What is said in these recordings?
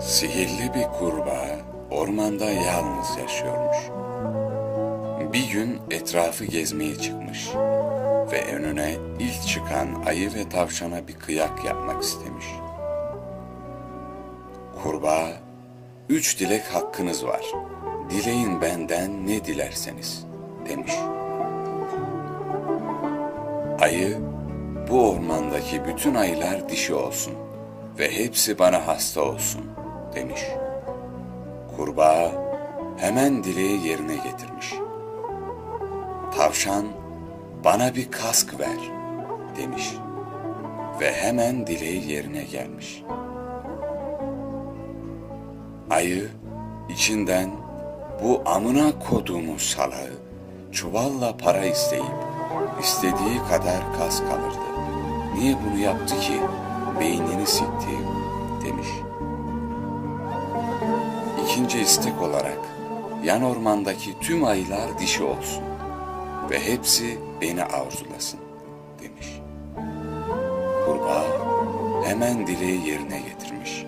Sihirli bir kurbağa ormanda yalnız yaşıyormuş. Bir gün etrafı gezmeye çıkmış ve önüne ilk çıkan ayı ve tavşana bir kıyak yapmak istemiş. Kurbağa, üç dilek hakkınız var. Dileyin benden ne dilerseniz demiş. Ayı, bu ormandaki bütün ayılar dişi olsun ve hepsi bana hasta olsun demiş. Kurbağa hemen dileği yerine getirmiş. Tavşan bana bir kask ver demiş ve hemen dileği yerine gelmiş. Ayı içinden bu amına koduğumu salağı çuvalla para isteyip istediği kadar kas kalırdı. Niye bunu yaptı ki? Beynini sikti İkinci istek olarak yan ormandaki tüm ayılar dişi olsun ve hepsi beni arzulasın demiş. Kurbağa hemen dileği yerine getirmiş.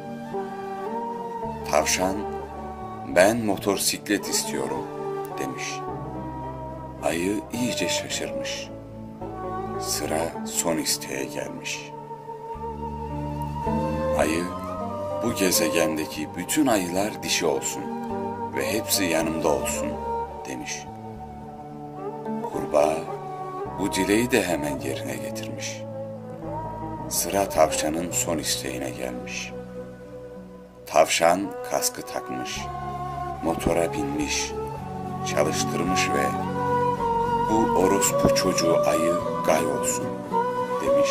Tavşan ben motosiklet istiyorum demiş. Ayı iyice şaşırmış. Sıra son isteğe gelmiş. Ayı bu gezegendeki bütün ayılar dişi olsun ve hepsi yanımda olsun demiş. Kurbağa bu dileği de hemen yerine getirmiş. Sıra tavşanın son isteğine gelmiş. Tavşan kaskı takmış, motora binmiş, çalıştırmış ve bu orospu çocuğu ayı gay olsun demiş.